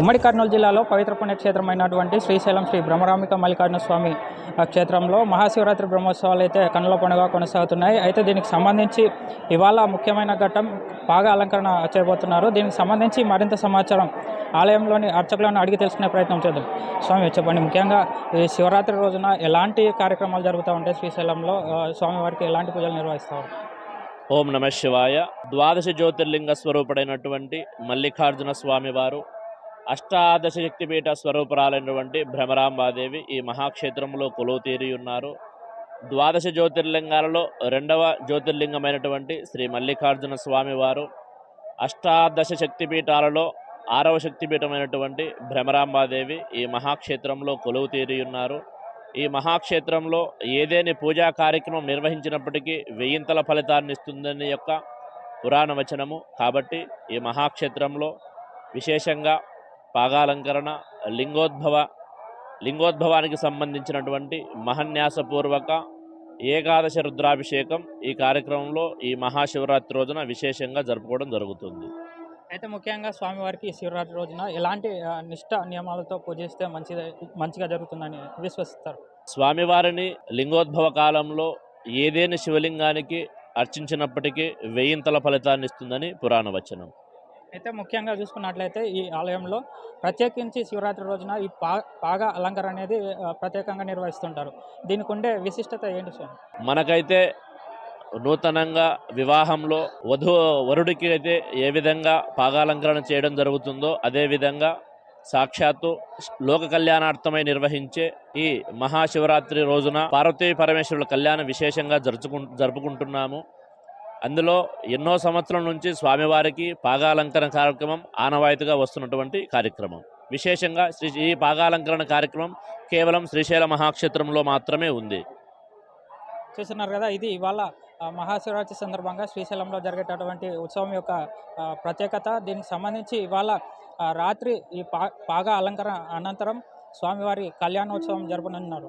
ఉమ్మడి కర్నూలు జిల్లాలో పవిత్ర పుణ్యక్షేత్రమైనటువంటి శ్రీశైలం శ్రీ బ్రహ్మరామిక మల్లికార్జున స్వామి ఆ, క్షేత్రంలో మహాశివరాత్రి బ్రహ్మోత్సవాలు అయితే కన్నుల పండుగ కొనసాగుతున్నాయి. అయితే దీనికి సంబంధించి ఇవాళ ముఖ్యమైన ఘట్టం బాగా అలంకరణ చేయబోతున్నారు. దీనికి సంబంధించి మరింత సమాచారం ఆలయంలోని అర్చకులను అడిగి తెలుసుకునే ప్రయత్నం చేద్దాం. స్వామి చెప్పండి. ముఖ్యంగా ఈ శివరాత్రి రోజున ఎలాంటి కార్యక్రమాలు జరుగుతూ ఉంటాయి? శ్రీశైలంలో స్వామివారికి ఎలాంటి పూజలు నిర్వహిస్తారు ఓం నమ శివాయ. ద్వాదశ జ్యోతిర్లింగ స్వరూపుడైనటువంటి మల్లికార్జున స్వామివారు అష్టాదశ శక్తిపీఠ స్వరూపురాలైనటువంటి భ్రమరాంబాదేవి ఈ మహాక్షేత్రంలో కొలువు తీరి ఉన్నారు. ద్వాదశ జ్యోతిర్లింగాలలో రెండవ జ్యోతిర్లింగమైనటువంటి శ్రీ మల్లికార్జున స్వామివారు అష్టాదశ శక్తిపీఠాలలో ఆరవ శక్తిపీఠమైనటువంటి భ్రమరాంబాదేవి ఈ మహాక్షేత్రంలో కొలువు తీరి ఉన్నారు. ఈ మహాక్షేత్రంలో ఏదేని పూజా కార్యక్రమం నిర్వహించినప్పటికీ వెయ్యింతల ఫలితాన్ని ఇస్తుందని యొక్క పురాణ వచనము కాబట్టి ఈ మహాక్షేత్రంలో విశేషంగా పాగాలంకరణ లింగోద్భవ లింగోద్భవానికి సంబంధించినటువంటి మహన్యాసపూర్వక ఏకాదశ రుద్రాభిషేకం ఈ కార్యక్రమంలో ఈ మహాశివరాత్రి రోజున విశేషంగా జరుపుకోవడం జరుగుతుంది. అయితే ముఖ్యంగా స్వామివారికి ఈ శివరాత్రి రోజున ఎలాంటి నిష్ట నియమాలతో పూజిస్తే మంచిది మంచిగా జరుగుతుందని విశ్వసిస్తారు? స్వామివారిని లింగోద్భవ కాలంలో ఏదేని శివలింగానికి అర్చించినప్పటికీ వెయ్యింతల ఫలితాన్ని ఇస్తుందని పురాణ వచనం. అయితే ముఖ్యంగా చూసుకున్నట్లయితే ఈ ఆలయంలో ప్రత్యేకించి శివరాత్రి రోజున ఈ పా పాగా అలంకరణ అనేది ప్రత్యేకంగా నిర్వహిస్తుంటారు. దీనికి ఉండే విశిష్టత ఏంటి స్వామి మనకైతే నూతనంగా వివాహంలో వధు వరుడికి అయితే ఏ విధంగా పాగాలంకరణ చేయడం జరుగుతుందో అదేవిధంగా సాక్షాత్తు లోక కళ్యాణార్థమై నిర్వహించే ఈ మహాశివరాత్రి రోజున పార్వతీ పరమేశ్వరుల కళ్యాణం విశేషంగా జరుపుకు జరుపుకుంటున్నాము. అందులో ఎన్నో సంవత్సరాల నుంచి స్వామివారికి పాగాలంకరణ కార్యక్రమం ఆనవాయితీగా వస్తున్నటువంటి కార్యక్రమం. విశేషంగా శ్రీ ఈ పాగాలంకరణ కార్యక్రమం కేవలం శ్రీశైల మహాక్షేత్రంలో మాత్రమే ఉంది. చూస్తున్నారు కదా ఇది ఇవాళ మహాశివరాత్రి సందర్భంగా శ్రీశైలంలో జరిగేటటువంటి ఉత్సవం యొక్క ప్రత్యేకత. దీనికి సంబంధించి ఇవాళ రాత్రి ఈ పా పాగా అలంకరణ అనంతరం స్వామివారి కళ్యాణోత్సవం జరపనున్నారు.